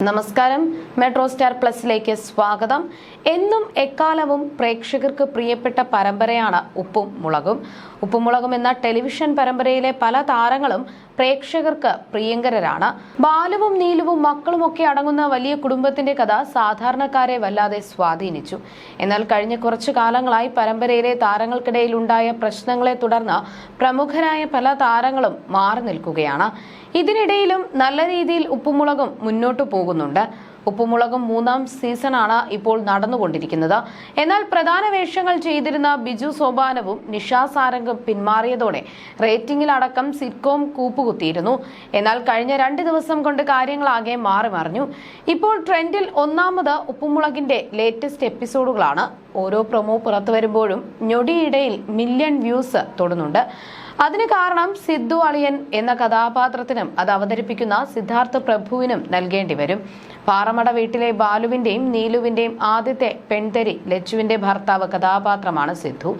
നമസ്കാരം. Metro star പ്ലസിലേക്ക് സ്വാഗതം. എന്നും എക്കാലവും പ്രേക്ഷകർക്ക് പ്രിയപ്പെട്ട പരമ്പരയാണ് ഉപ്പും മുളകും. ഉപ്പും മുളകും എന്ന ടെലിവിഷൻ പരമ്പരയിലെ പല താരങ്ങളും പ്രേക്ഷകർക്ക് പ്രിയങ്കരരാണ്. ബാലുവും നീലുവും മക്കളുമൊക്കെ അടങ്ങുന്ന വലിയ കുടുംബത്തിന്റെ കഥ സാധാരണക്കാരെ വല്ലാതെ സ്വാധീനിച്ചു. എന്നാൽ കഴിഞ്ഞ കുറച്ചു കാലങ്ങളായി പരമ്പരയിലെ താരങ്ങൾക്കിടയിൽ ഉണ്ടായ പ്രശ്നങ്ങളെ തുടർന്ന് പ്രമുഖരായ പല താരങ്ങളും മാറി നിൽക്കുകയാണ്. ഇതിനിടയിലും നല്ല രീതിയിൽ ഉപ്പുമുളകും മുന്നോട്ടു പോകുന്നുണ്ട്. ഉപ്പുമുളകും മൂന്നാം സീസണാണ് ഇപ്പോൾ നടന്നുകൊണ്ടിരിക്കുന്നത്. എന്നാൽ പ്രധാന വേഷങ്ങൾ ചെയ്തിരുന്ന ബിജു സോപാനവും നിഷാ സാരംഗും പിന്മാറിയതോടെ റേറ്റിംഗിലടക്കം സിറ്റ്കോം കൂപ്പുകുത്തിയിരുന്നു. എന്നാൽ കഴിഞ്ഞ രണ്ട് ദിവസം കൊണ്ട് കാര്യങ്ങളാകെ മാറി മറിഞ്ഞു. ഇപ്പോൾ ട്രെൻഡിൽ ഒന്നാമത് ഉപ്പുമുളകിന്റെ ലേറ്റസ്റ്റ് എപ്പിസോഡുകളാണ് ഓരോ പ്രൊമോ പുറത്തു വരുമ്പോഴും ഞൊടിയിടയിൽ മില്യൺ വ്യൂസ് തൊടുന്നുണ്ട്. അതിന് കാരണം സിദ്ധു അളിയൻ എന്ന കഥാപാത്രത്തിനും അത് അവതരിപ്പിക്കുന്ന സിദ്ധാർത്ഥ പ്രഭുവിനും നൽകേണ്ടി വരും. പാറമട വീട്ടിലെ ബാലുവിന്റെയും നീലുവിന്റെയും ആദ്യത്തെ പെൺതരി ലച്ചുവിന്റെ ഭർത്താവ് കഥാപാത്രമാണ് സിദ്ധു.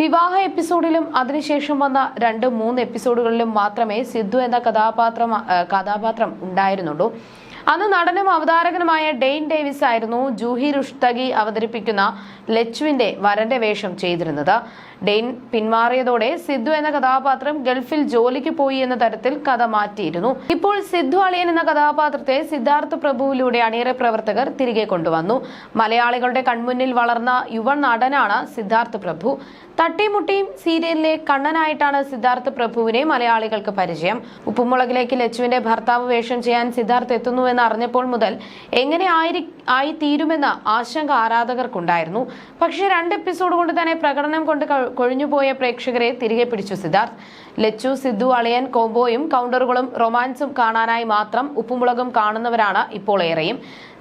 വിവാഹ എപ്പിസോഡിലും അതിനുശേഷം വന്ന രണ്ട് മൂന്ന് എപ്പിസോഡുകളിലും മാത്രമേ സിദ്ധു എന്ന കഥാപാത്രം കഥാപാത്രം ഉണ്ടായിരുന്നുള്ളൂ. അന്ന് നടനും അവതാരകനുമായ ഡെയിൻ ഡേവിസ് ആയിരുന്നു ജൂഹി റുഷ്തഗി അവതരിപ്പിക്കുന്ന ലച്ചുവിന്റെ വരന്റെ വേഷം ചെയ്തിരുന്നത്. ഡെയിൻ പിന്മാറിയതോടെ സിദ്ധു എന്ന കഥാപാത്രം ഗൾഫിൽ ജോലിക്ക് പോയി എന്ന തരത്തിൽ കഥ മാറ്റിയിരുന്നു. ഇപ്പോൾ സിദ്ധു അളിയൻ എന്ന കഥാപാത്രത്തെ സിദ്ധാർത്ഥ പ്രഭുവിലൂടെ അണിയറ പ്രവർത്തകർ തിരികെ കൊണ്ടുവന്നു. മലയാളികളുടെ കൺമുന്നിൽ വളർന്ന യുവ നടനാണ് സിദ്ധാർത്ഥ പ്രഭു. തട്ടിമുട്ടിയും സീരിയലിലെ കണ്ണനായിട്ടാണ് സിദ്ധാർത്ഥ പ്രഭുവിനെ മലയാളികൾക്ക് പരിചയം. ഉപ്പുമുളകിലേക്ക് ലച്ചുവിന്റെ ഭർത്താവ് വേഷം ചെയ്യാൻ സിദ്ധാർത്ഥ് എത്തുന്നുവെന്ന് അറിഞ്ഞപ്പോൾ മുതൽ എങ്ങനെ ആയി തീരുമെന്ന ആശങ്ക ആരാധകർക്കുണ്ടായിരുന്നു. പക്ഷേ രണ്ട് എപ്പിസോഡ് കൊണ്ട് തന്നെ പ്രകടനം കൊണ്ട് കൊഴിഞ്ഞുപോയ പ്രേക്ഷകരെ തിരികെ പിടിച്ചു സിദ്ധാർത്ഥ്. ലച്ചു സിദ്ധു അളിയൻ കോംബോയും കൗണ്ടറുകളും റൊമാൻസും കാണാനായി മാത്രം ഉപ്പുമുളകും കാണുന്നവരാണ് ഇപ്പോൾ ഏറെയും.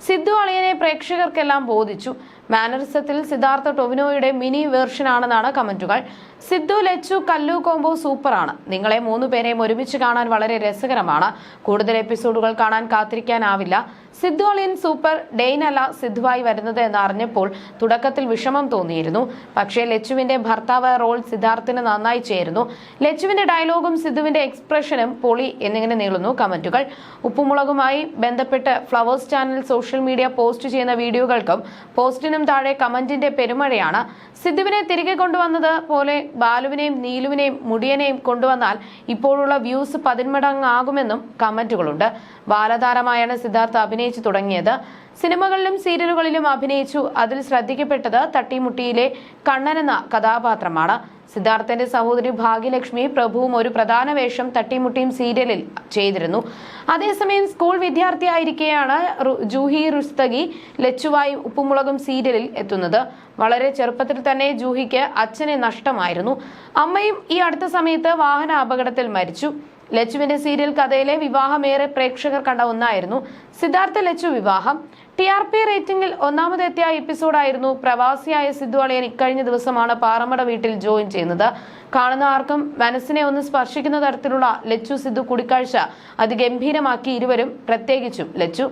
സിദ്ധു അളിയനെ പ്രേക്ഷകർക്കെല്ലാം ബോധിച്ചു. മാനറിസത്തിൽ സിദ്ധാർത്ഥ ടൊവിനോയുടെ മിനി വേർഷനാണെന്നാണ് കമന്റുകൾ. സിദ്ധു ലച്ചു കല്ലു കോംബോ സൂപ്പറാണ്. നിങ്ങളെ മൂന്ന് പേരെയും ഒരുമിച്ച് കാണാൻ വളരെ രസകരമാണ്. കൂടുതൽ എപ്പിസോഡുകൾ കാണാൻ കാത്തിരിക്കാനാവില്ല. സിദ്ധു അളിയൻ സൂപ്പർ ഡെയിൻ അല്ല സിദ്ധുവായി വരുന്നത് എന്ന് അറിഞ്ഞപ്പോൾ തുടക്കത്തിൽ വിഷമം തോന്നിയിരുന്നു. പക്ഷേ ലച്ചുവിന്റെ ഭർത്താവ് റോൾ സിദ്ധാർത്ഥിന് നന്നായി ചേരുന്നു. ലച്ചുവിന്റെ ഡയലോഗും സിദ്ധുവിന്റെ എക്സ്പ്രഷനും പൊളി എന്നിങ്ങനെ നീളുന്നു കമന്റുകൾ. ഉപ്പുമുളകുമായി ബന്ധപ്പെട്ട് flowers channel social media post ചെയ്യുന്ന വീഡിയോകൾക്കും പോസ്റ്റിനും താഴെ കമന്റിന്റെ പെരുമഴയാണ്. സിദ്ധുവിനെ തിരികെ കൊണ്ടുവന്നത് പോലെ ബാലുവിനെയും നീലുവിനെയും മുടിയനെയും കൊണ്ടുവന്നാൽ ഇപ്പോഴുള്ള വ്യൂസ് പതിന്മടങ്ങാകുമെന്നും കമന്റുകളുണ്ട്. ബാലതാരമായാണ് സിദ്ധാർത്ഥ അഭിനയിച്ചു തുടങ്ങിയത്. സിനിമകളിലും സീരിയലുകളിലും അഭിനയിച്ചു. അതിൽ ശ്രദ്ധിക്കപ്പെട്ടത് തട്ടിമുട്ടിയിലെ കണ്ണൻ എന്ന കഥാപാത്രമാണ്. സിദ്ധാർത്ഥന്റെ സഹോദരി ഭാഗ്യലക്ഷ്മി പ്രഭുവും ഒരു പ്രധാന വേഷം തട്ടിമുട്ടിയും സീരിയലിൽ ചെയ്തിരുന്നു. അതേസമയം സ്കൂൾ വിദ്യാർത്ഥിയായിരിക്കെയാണ് ജൂഹി റുസ്തഗി ലച്ചുവായി ഉപ്പുമുളകും സീരിയലിൽ എത്തുന്നത്. വളരെ ചെറുപ്പത്തിൽ തന്നെ ജൂഹിക്ക് അച്ഛനെ നഷ്ടമായിരുന്നു. അമ്മയും ഈ അടുത്ത സമയത്ത് വാഹന അപകടത്തിൽ മരിച്ചു. ലച്ചുവിന്റെ സീരിയൽ കഥയിലെ വിവാഹമേറെ പ്രേക്ഷകർ കണ്ട ഒന്നായിരുന്നു. സിദ്ധാർത്ഥ ലച്ചു വിവാഹം. ടി ആർ പി റേറ്റിംഗിൽ ഒന്നാമതെത്തിയ എപ്പിസോഡായിരുന്നു പ്രവാസിയായ സിദ്ധു അളിയൻ ഇക്കഴിഞ്ഞ ദിവസമാണ് പാറമട വീട്ടിൽ ജോയിൻ ചെയ്യുന്നത്. കാണുന്ന ആർക്കും മനസ്സിനെ ഒന്ന് സ്പർശിക്കുന്ന തരത്തിലുള്ള ലച്ചു സിദ്ധു കൂടിക്കാഴ്ച അതിഗംഭീരമാക്കി ഇരുവരും പ്രത്യേകിച്ചും ലച്ചു.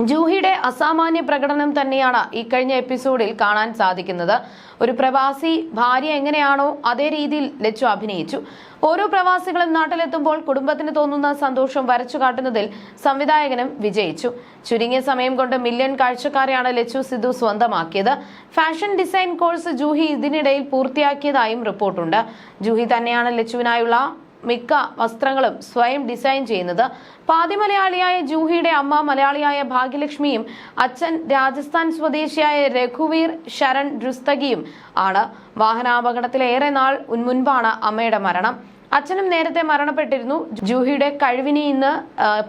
ജൂഹിയുടെ അസാമാന്യ പ്രകടനം തന്നെയാണ് ഈ കഴിഞ്ഞ എപ്പിസോഡിൽ കാണാൻ സാധിക്കുന്നത്. ഒരു പ്രവാസി ഭാര്യ എങ്ങനെയാണോ അതേ രീതിയിൽ ലച്ചു അഭിനയിച്ചു. ഓരോ പ്രവാസികളും നാട്ടിലെത്തുമ്പോൾ കുടുംബത്തിന് തോന്നുന്ന സന്തോഷം വരച്ചു കാട്ടുന്നതിൽ സംവിധായകനും വിജയിച്ചു. ചുരുങ്ങിയ സമയം കൊണ്ട് മില്യൺ കാഴ്ചക്കാരെയാണ് ലച്ചു സിദ്ധു സ്വന്തമാക്കിയത്. ഫാഷൻ ഡിസൈൻ കോഴ്സ് ജൂഹി ഇതിനിടയിൽ പൂർത്തിയാക്കിയതായും റിപ്പോർട്ടുണ്ട്. ജൂഹി തന്നെയാണ് ലച്ചുവിനായുള്ള മിക്ക വസ്ത്രങ്ങളും സ്വയം ഡിസൈൻ ചെയ്യുന്നത് പാതി മലയാളിയായ ജൂഹിയുടെ അമ്മ മലയാളിയായ ഭാഗ്യലക്ഷ്മിയും അച്ഛൻ രാജസ്ഥാൻ സ്വദേശിയായ രഘുവീർ ശരൺ രുസ്തഗിയും ആണ്. വാഹനാപകടത്തിൽ ഏറെ നാൾ മുൻപാണ് അമ്മയുടെ മരണം. അച്ഛനും നേരത്തെ മരണപ്പെട്ടിരുന്നു. ജൂഹിയുടെ കഴിവിനെ ഇന്ന്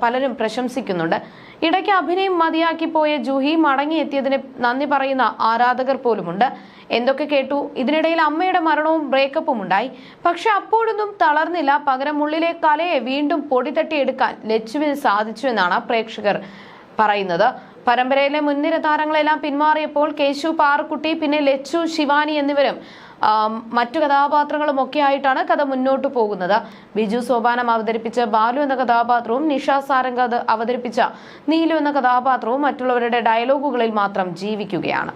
പലരും പ്രശംസിക്കുന്നുണ്ട്. ഇടയ്ക്ക് അഭിനയം മതിയാക്കി പോയ ജൂഹി മടങ്ങിയെത്തിയതിന് നന്ദി പറയുന്ന ആരാധകർ പോലുമുണ്ട്. എന്തൊക്കെ കേട്ടു? ഇതിനിടയിൽ അമ്മയുടെ മരണവും ബ്രേക്കപ്പും ഉണ്ടായി. പക്ഷെ അപ്പോഴൊന്നും തളർന്നില്ല. പകരം ഉള്ളിലെ കലയെ വീണ്ടും പൊടിതട്ടിയെടുക്കാൻ ലച്ചുവിന് സാധിച്ചു എന്നാണ് പ്രേക്ഷകർ പറയുന്നത്. പരമ്പരയിലെ മുൻനിര താരങ്ങളെല്ലാം പിന്മാറിയപ്പോൾ കേശു പാറക്കുട്ടി പിന്നെ ലച്ചു ശിവാനി എന്നിവരും മറ്റു കഥാപാത്രങ്ങളും ഒക്കെ ആയിട്ടാണ് കഥ മുന്നോട്ട് പോകുന്നത്. ബിജു സോപാനം അവതരിപ്പിച്ച ബാലു എന്ന കഥാപാത്രവും നിഷ സാരംഗ് അവതരിപ്പിച്ച നീലു എന്ന കഥാപാത്രവും മറ്റുള്ളവരുടെ ഡയലോഗുകളിൽ മാത്രം ജീവിക്കുകയാണ്.